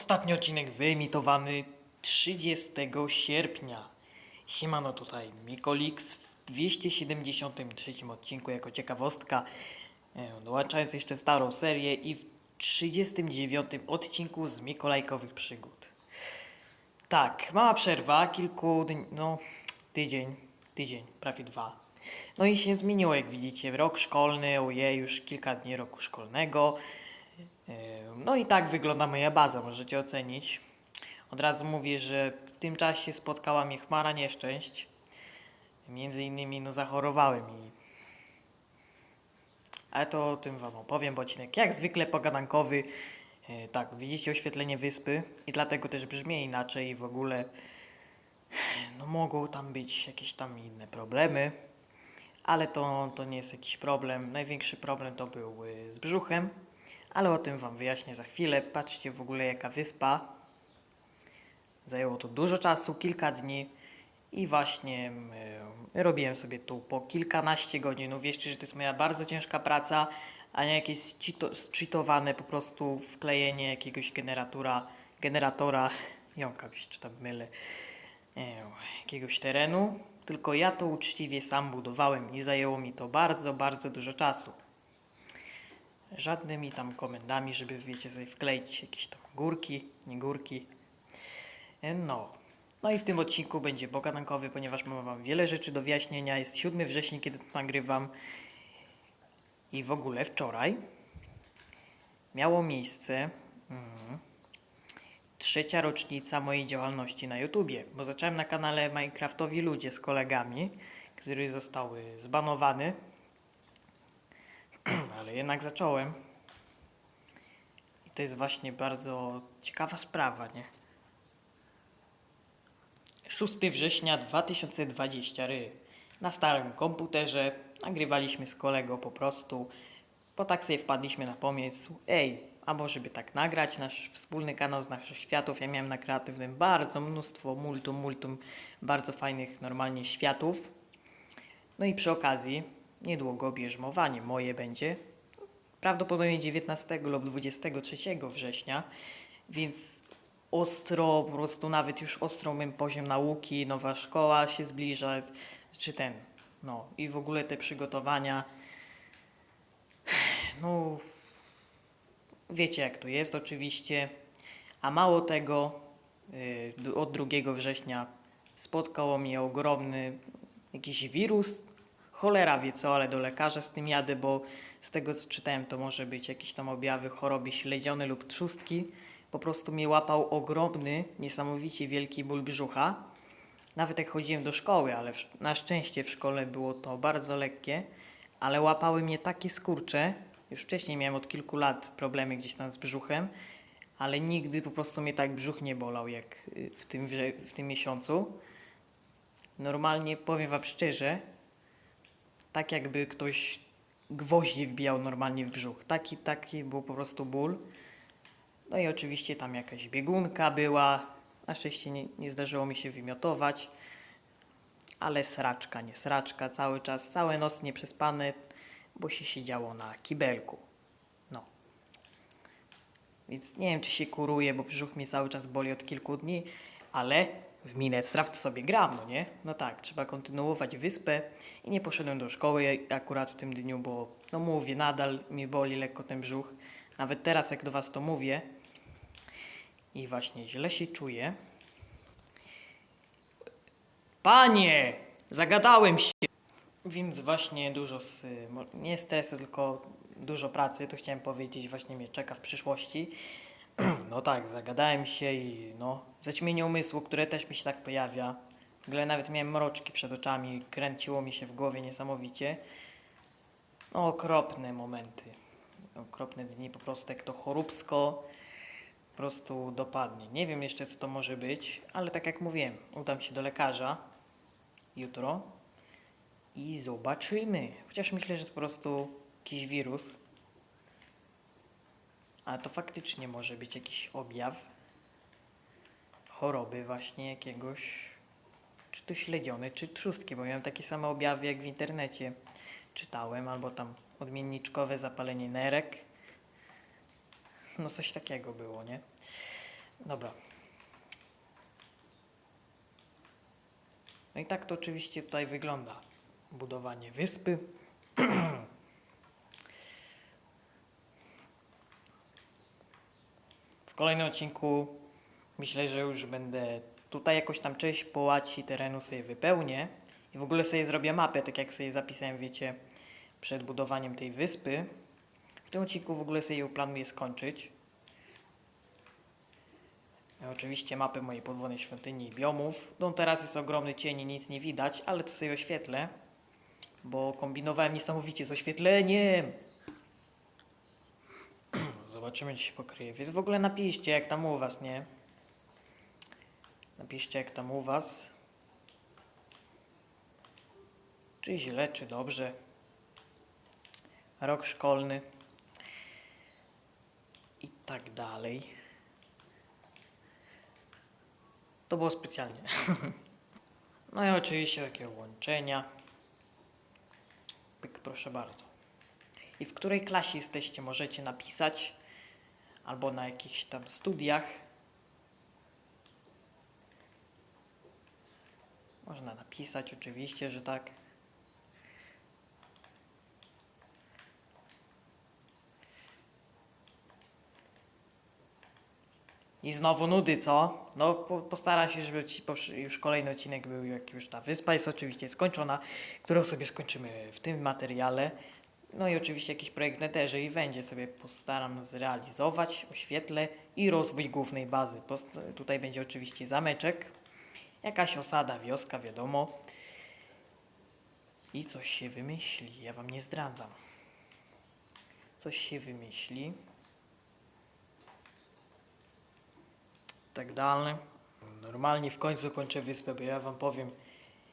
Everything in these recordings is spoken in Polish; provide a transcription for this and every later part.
Ostatni odcinek wyemitowany 30 sierpnia. Siemano tutaj Mikolix w 273 odcinku jako ciekawostka, e, dołączając jeszcze starą serię i w 39 odcinku z Mikolajkowych przygód. Tak, mała przerwa, kilku dni, no tydzień, tydzień, prawie dwa. No i się zmieniło, jak widzicie, rok szkolny, ojej, już kilka dni roku szkolnego. No i tak wygląda moja baza, możecie ocenić. Od razu mówię, że w tym czasie spotkała mnie chmara nieszczęść. Między innymi no zachorowałem i... Ale to o tym wam opowiem, bo odcinek jak zwykle pogadankowy. Yy, Tak, widzicie oświetlenie wyspy i dlatego też brzmi inaczej i w ogóle no mogą tam być jakieś tam inne problemy, ale to, to nie jest jakiś problem. Największy problem to był y, z brzuchem, ale o tym Wam wyjaśnię za chwilę. Patrzcie w ogóle jaka wyspa. Zajęło to dużo czasu, kilka dni i właśnie y, robiłem sobie tu po kilkanaście godzin. No wierzcie, że to jest moja bardzo ciężka praca, a nie jakieś zcheato- zcheatowane po prostu wklejenie jakiegoś generatora, generatora, jąka się czy tam mylę, e, jakiegoś terenu. Tylko ja to uczciwie sam budowałem i zajęło mi to bardzo, bardzo dużo czasu żadnymi tam komendami, żeby wiecie sobie wkleić jakieś tam górki, nie górki. No. No i w tym odcinku będzie bogadankowy, ponieważ mam wam wiele rzeczy do wyjaśnienia. Jest 7 września, kiedy to nagrywam. I w ogóle wczoraj miało miejsce mm, trzecia rocznica mojej działalności na YouTubie, bo zacząłem na kanale Minecraftowi Ludzie z kolegami, który został y, zbanowany ale jednak zacząłem. I to jest właśnie bardzo ciekawa sprawa, nie? 6 września 2020 ry. Na starym komputerze nagrywaliśmy z kolegą po prostu, bo tak sobie wpadliśmy na pomysł, ej, a może by tak nagrać nasz wspólny kanał z naszych światów. Ja miałem na kreatywnym bardzo mnóstwo, multum, multum bardzo fajnych normalnie światów. No i przy okazji, niedługo bierzmowanie moje będzie. Prawdopodobnie 19 lub 23 września, więc ostro, po prostu nawet już ostro mam poziom nauki, nowa szkoła się zbliża, czy ten, no i w ogóle te przygotowania, no wiecie jak to jest oczywiście, a mało tego, yy, od 2 września spotkało mnie ogromny jakiś wirus, cholera wie co, ale do lekarza z tym jadę, bo z tego co czytałem to może być jakieś tam objawy choroby śledziony lub trzustki. Po prostu mnie łapał ogromny, niesamowicie wielki ból brzucha. Nawet jak chodziłem do szkoły, ale na szczęście w szkole było to bardzo lekkie, ale łapały mnie takie skurcze. Już wcześniej miałem od kilku lat problemy gdzieś tam z brzuchem, ale nigdy po prostu mnie tak brzuch nie bolał jak y, w tym, w tym miesiącu. Normalnie powiem wam szczerze, tak jakby ktoś gwoździe wbijał normalnie w brzuch. Taki, taki był po prostu ból. No i oczywiście tam jakaś biegunka była. Na szczęście nie, nie zdarzyło mi się wymiotować. Ale sraczka, nie sraczka, cały czas, całe noc nieprzespane, bo się siedziało na kibelku. No. Więc nie wiem, czy się kuruje, bo brzuch mnie cały czas boli od kilku dni, ale w Minecraft sobie gram, no nie? No tak, trzeba kontynuować wyspę i nie poszedłem do szkoły akurat w tym dniu, bo no mówię, nadal mi boli lekko ten brzuch. Nawet teraz, jak do Was to mówię i właśnie źle się czuję. Panie! Zagadałem się! Więc właśnie dużo, z, nie stresu, tylko dużo pracy, to chciałem powiedzieć, właśnie mnie czeka w przyszłości. No tak, zagadałem się i no, zaćmienie umysłu, które też mi się tak pojawia. W ogóle nawet miałem mroczki przed oczami, kręciło mi się w głowie niesamowicie. No, okropne momenty. Okropne dni, po prostu jak to choróbsko po prostu dopadnie. Nie wiem jeszcze, co to może być, ale tak jak mówiłem, udam się do lekarza jutro i zobaczymy. Chociaż myślę, że to po prostu jakiś wirus. A to faktycznie może być jakiś objaw choroby właśnie jakiegoś, czy to śledziony, czy trzustki, bo miałem takie same objawy jak w internecie czytałem, albo tam odmienniczkowe zapalenie nerek. No coś takiego było, nie? Dobra. No i tak to oczywiście tutaj wygląda. Budowanie wyspy. kolejnym odcinku myślę, że już będę tutaj jakoś tam część połaci terenu sobie wypełnię i w ogóle sobie zrobię mapę, tak jak sobie zapisałem, wiecie, przed budowaniem tej wyspy. W tym odcinku w ogóle sobie planuję skończyć. E, Oczywiście mapę mojej podwodnej świątyni i biomów. No teraz jest ogromny cień i nic nie widać, ale to sobie oświetlę, bo kombinowałem niesamowicie z oświetleniem. Zobaczymy, czy się pokryje. Więc w ogóle napiszcie, jak tam u was, nie? Napiszcie, jak tam u was. Czy źle, czy dobrze. Rok szkolny. I tak dalej. To było specjalnie. No i oczywiście takie łączenia. Pyk, proszę bardzo. I w której klasie jesteście, możecie napisać. Albo na jakichś tam studiach. Można napisać oczywiście, że tak. I znowu nudy, co? No, po, postaram się, żeby ci już kolejny odcinek był, jak już ta wyspa jest oczywiście skończona, którą sobie skończymy w tym materiale. No i oczywiście jakiś projekt Netherze i będzie sobie postaram zrealizować, oświetlę i rozwój głównej bazy. Post- tutaj będzie oczywiście zameczek, jakaś osada, wioska, wiadomo. I coś się wymyśli, ja wam nie zdradzam. Coś się wymyśli. tak dalej. Normalnie w końcu kończę wyspę, bo ja wam powiem,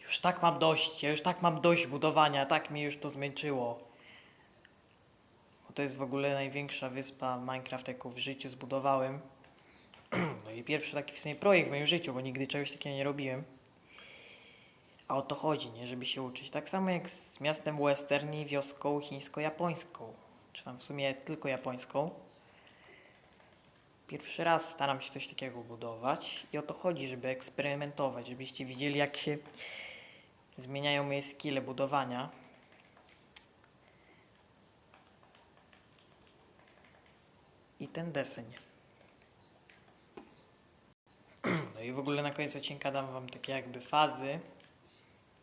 już tak mam dość, ja już tak mam dość budowania, tak mnie już to zmęczyło. To jest w ogóle największa wyspa Minecraft, jaką w życiu zbudowałem. No i pierwszy taki w sumie projekt w moim życiu, bo nigdy czegoś takiego nie robiłem. A o to chodzi, nie? Żeby się uczyć. Tak samo jak z miastem Western i wioską chińsko-japońską. Czy tam w sumie tylko japońską. Pierwszy raz staram się coś takiego budować i o to chodzi, żeby eksperymentować, żebyście widzieli jak się zmieniają moje skille budowania. Deseń. No i w ogóle na koniec odcinka dam wam takie jakby fazy.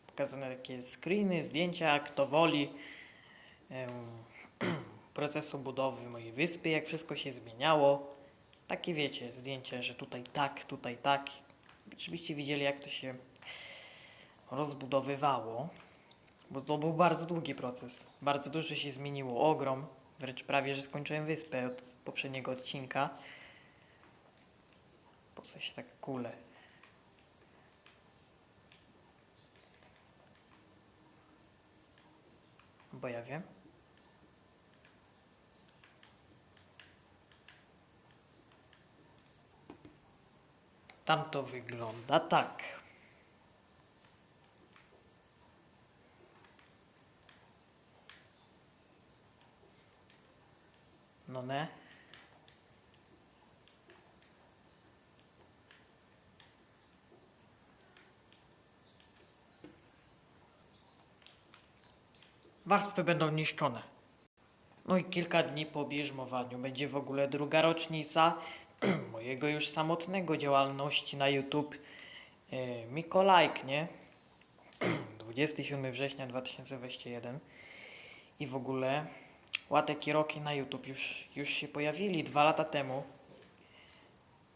Pokazane takie screeny, zdjęcia, kto woli. procesu budowy mojej wyspy, jak wszystko się zmieniało. Takie wiecie, zdjęcie, że tutaj tak, tutaj tak. Żebyście widzieli, jak to się rozbudowywało. Bo to był bardzo długi proces. Bardzo dużo się zmieniło. Ogrom. Wręcz prawie, że skończyłem wyspę od poprzedniego odcinka. Po co się tak kule? Bo ja wiem. Tam to wygląda tak. No ne. Warstwy będą niszczone. No i kilka dni po bierzmowaniu będzie w ogóle druga rocznica mojego już samotnego działalności na YouTube. E, Mikołajk, nie? 27 września 2021 i w ogóle Łatek i Roki na YouTube już, już się pojawili dwa lata temu,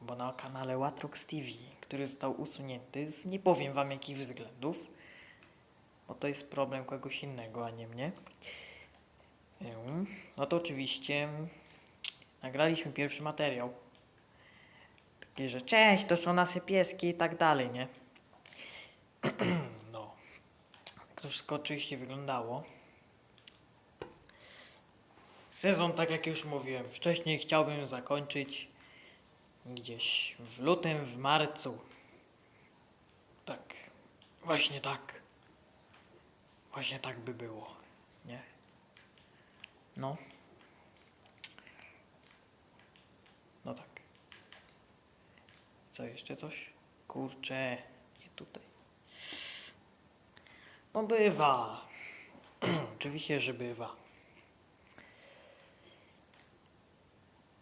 bo na kanale Łatrox TV, który został usunięty z nie powiem wam jakich względów, bo to jest problem kogoś innego, a nie mnie. No to oczywiście nagraliśmy pierwszy materiał. Takie, że cześć, to są nasze pieski i tak dalej, nie? No. To wszystko oczywiście wyglądało. Sezon, tak jak już mówiłem, wcześniej chciałbym zakończyć gdzieś w lutym, w marcu. Tak. Właśnie tak. Właśnie tak by było. Nie? No. No tak. Co jeszcze coś? Kurczę, nie tutaj. No bywa. Oczywiście, że bywa.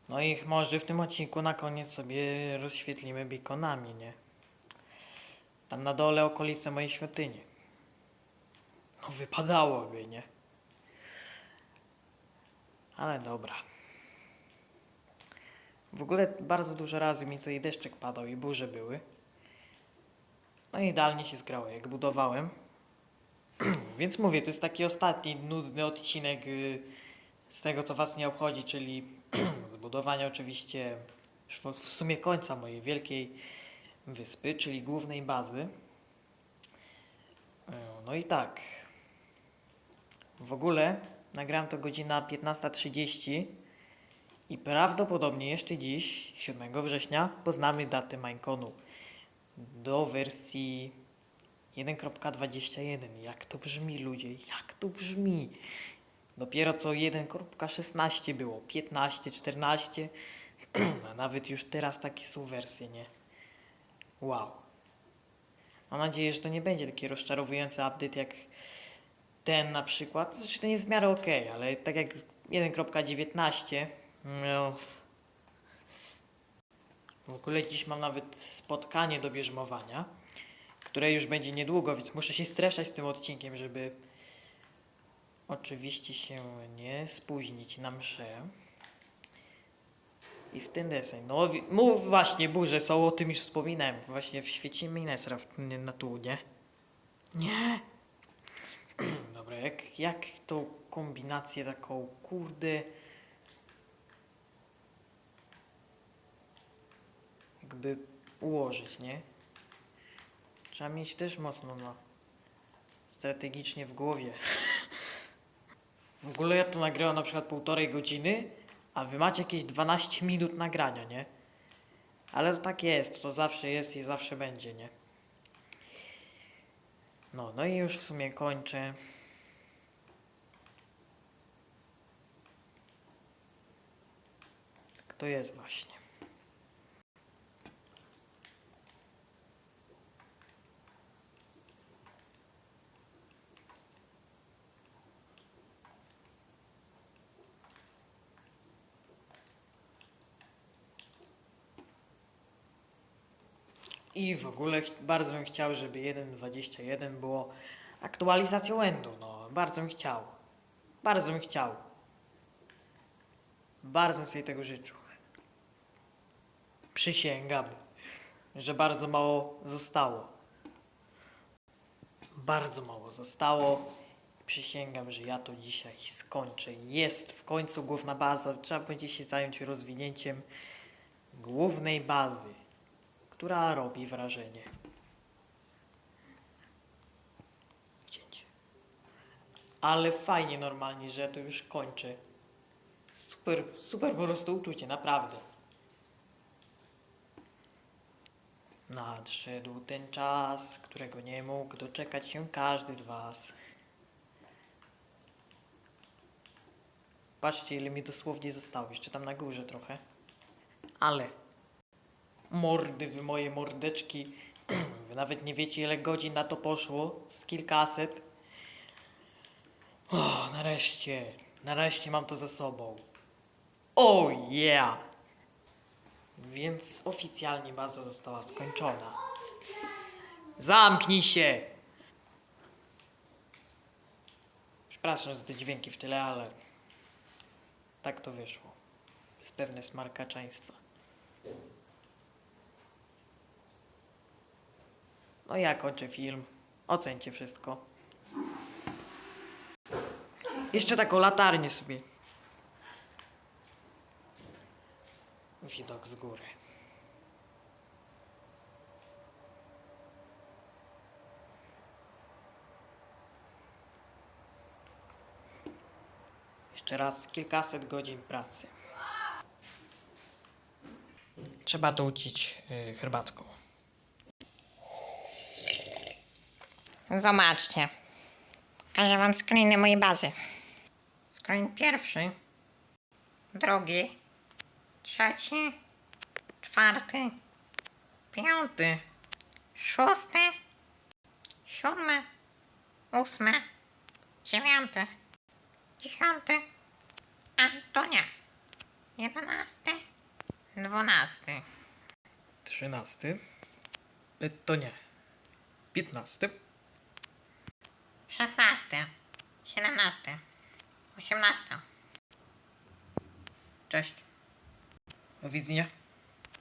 No i może w tym odcinku na koniec sobie rozświetlimy beaconami, nie? Tam na dole okolice mojej świątyni. No wypadałoby, nie? Ale dobra. W ogóle bardzo dużo razy mi tutaj deszczek padał i burze były. No i idealnie się zgrało, jak budowałem. Więc mówię, to jest taki ostatni nudny odcinek y, z tego, co was nie obchodzi, czyli zbudowania oczywiście w sumie końca mojej wielkiej wyspy, czyli głównej bazy. E, No i tak. W ogóle nagrałem to godzina 15.30 i prawdopodobnie jeszcze dziś, 7 września, poznamy datę Mineconu do wersji 1.21. Jak to brzmi, ludzie? Jak to brzmi? Dopiero co 1.16 było, 15, 14, a nawet już teraz takie są wersje, nie? Wow. Mam nadzieję, że to nie będzie taki rozczarowujący update jak ten na przykład. Zresztą ten jest w miarę ok, ale tak jak 1.19, no. W ogóle dziś mam nawet spotkanie do bierzmowania, które już będzie niedługo, więc muszę się streszać z tym odcinkiem, żeby oczywiście się nie spóźnić na mszę. I w ten deseń. No, mów właśnie, burze są, o tym już wspominałem. Właśnie w świecie Minesra na tu, nie? Nie! Dobra, jak, jak tą kombinację taką, kurde... Jakby ułożyć, nie? Trzeba mieć też mocno na... Strategicznie w głowie. W ogóle ja to nagrałem na przykład półtorej godziny, a wy macie jakieś 12 minut nagrania, nie? Ale to tak jest, to zawsze jest i zawsze będzie, nie? No, no i już w sumie kończę. Tak to jest właśnie. I w ogóle ch- bardzo bym chciał, żeby 1.21 było aktualizacją endu. No, bardzo bym chciał. Bardzo bym chciał. Bardzo bym sobie tego życzył. Przysięgam, że bardzo mało zostało. Bardzo mało zostało. Przysięgam, że ja to dzisiaj skończę. Jest w końcu główna baza. Trzeba będzie się zająć rozwinięciem głównej bazy która robi wrażenie. Ale fajnie normalnie, że to już kończę. Super, super po prostu uczucie, naprawdę. Nadszedł ten czas, którego nie mógł doczekać się każdy z was. Patrzcie, ile mi dosłownie zostało. Jeszcze tam na górze trochę. Ale mordy, wy moje mordeczki. Wy nawet nie wiecie, ile godzin na to poszło. Z kilkaset. O, nareszcie. Nareszcie mam to za sobą. Oh yeah! Więc oficjalnie baza została skończona. Zamknij się! Przepraszam za te dźwięki w tyle, ale tak to wyszło. Jest pewne smarkaczeństwa. No ja kończę film. Ocencie wszystko. Jeszcze taką latarnię sobie. Widok z góry. Jeszcze raz kilkaset godzin pracy. Trzeba to ucić yy, herbatką. Zobaczcie. Pokażę wam screeny mojej bazy. Screen pierwszy. Drugi, trzeci, czwarty, piąty, szósty, siódmy, ósmy, dziewiąty, dziesiąty, a to nie, jedenasty, dwunasty, Trzynasty. Y, To nie. Piętnasty. Szesnasty, siedemnasty, osiemnasty. Cześć. Do widzenia.